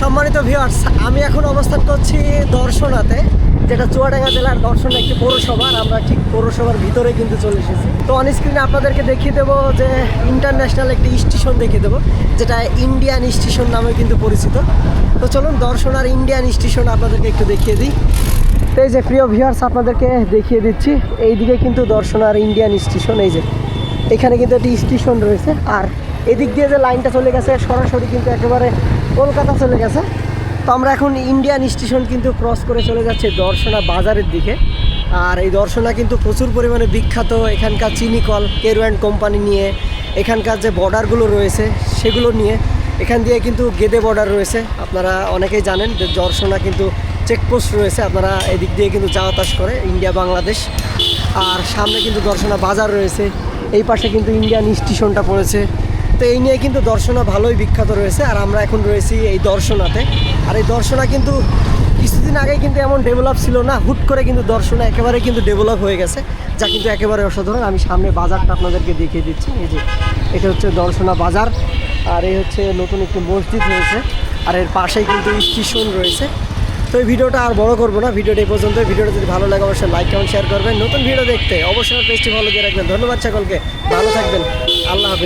সম্মানিত ভিউয়ার্স আমি এখন অবস্থান করছি দর্শনাতে, যেটা চুয়াডাঙ্গা জেলার দর্শন একটি পৌরসভা, আর আমরা ঠিক পৌরসভার ভিতরে কিন্তু চলে এসেছি। তো অন স্ক্রিনে আপনাদেরকে দেখিয়ে দেবো যে ইন্টারন্যাশনাল একটি স্টেশন দেখিয়ে দেবো, যেটা ইন্ডিয়ান স্টেশন নামে কিন্তু পরিচিত। তো চলুন দর্শন আর ইন্ডিয়ান স্টেশন আপনাদেরকে একটু দেখিয়ে দিই। তো এই যে প্রিয় ভিউয়ার্স আপনাদেরকে দেখিয়ে দিচ্ছি, এইদিকে কিন্তু দর্শন আর ইন্ডিয়ান স্টেশন এই যে। এখানে কিন্তু একটি স্টেশন রয়েছে, আর এদিক দিয়ে যে লাইনটা চলে গেছে, সরাসরি কিন্তু একেবারে কলকাতা চলে গেছে। তো আমরা এখন ইন্ডিয়ান স্টেশন কিন্তু ক্রস করে চলে যাচ্ছে দর্শনা বাজারের দিকে। আর এই দর্শনা কিন্তু প্রচুর পরিমাণে বিখ্যাত এখানকার চিনি কল, কেরু অ্যান্ড কোম্পানি নিয়ে। এখানকার যে বর্ডারগুলো রয়েছে, সেগুলো নিয়ে। এখান দিয়ে কিন্তু গেদে বর্ডার রয়েছে। আপনারা অনেকেই জানেন যে দর্শনা কিন্তু চেকপোস্ট রয়েছে। আপনারা এদিক দিয়ে কিন্তু যাওয়া করে ইন্ডিয়া বাংলাদেশ আর সামনে কিন্তু দর্শনা বাজার রয়েছে। এই পাশে কিন্তু ইন্ডিয়ান স্টেশনটা পড়েছে। তো এই নিয়ে কিন্তু দর্শনা ভালোই বিখ্যাত রয়েছে, আর আমরা এখন রয়েছি এই দর্শনাতে। আর এই দর্শনা কিন্তু কিছুদিন আগে কিন্তু এমন ডেভেলপ ছিল না, হুট করে কিন্তু দর্শনা একেবারে কিন্তু ডেভেলপ হয়ে গেছে। যা কিন্তু একেবারে অসাধারণ। আমি সামনে বাজারটা আপনাদেরকে দেখিয়ে দিচ্ছি। এই যে, এটা হচ্ছে দর্শনা বাজার, আর এই হচ্ছে নতুন একটি মসজিদ হয়েছে আর এর পাশেই কিন্তু স্টেশন রয়েছে। তো এই ভিডিওটা আর বড় করব না, ভিডিওটা এই পর্যন্ত। ভিডিওটা যদি ভালো লাগে, অবশ্যই লাইক কমেন্ট শেয়ার করবেন। নতুন ভিডিও দেখতে অবশ্যই পেজটি ভালো দিয়ে রাখবেন। ধন্যবাদ সকলকে। ভালো থাকবেন। আল্লাহ হাফিজ।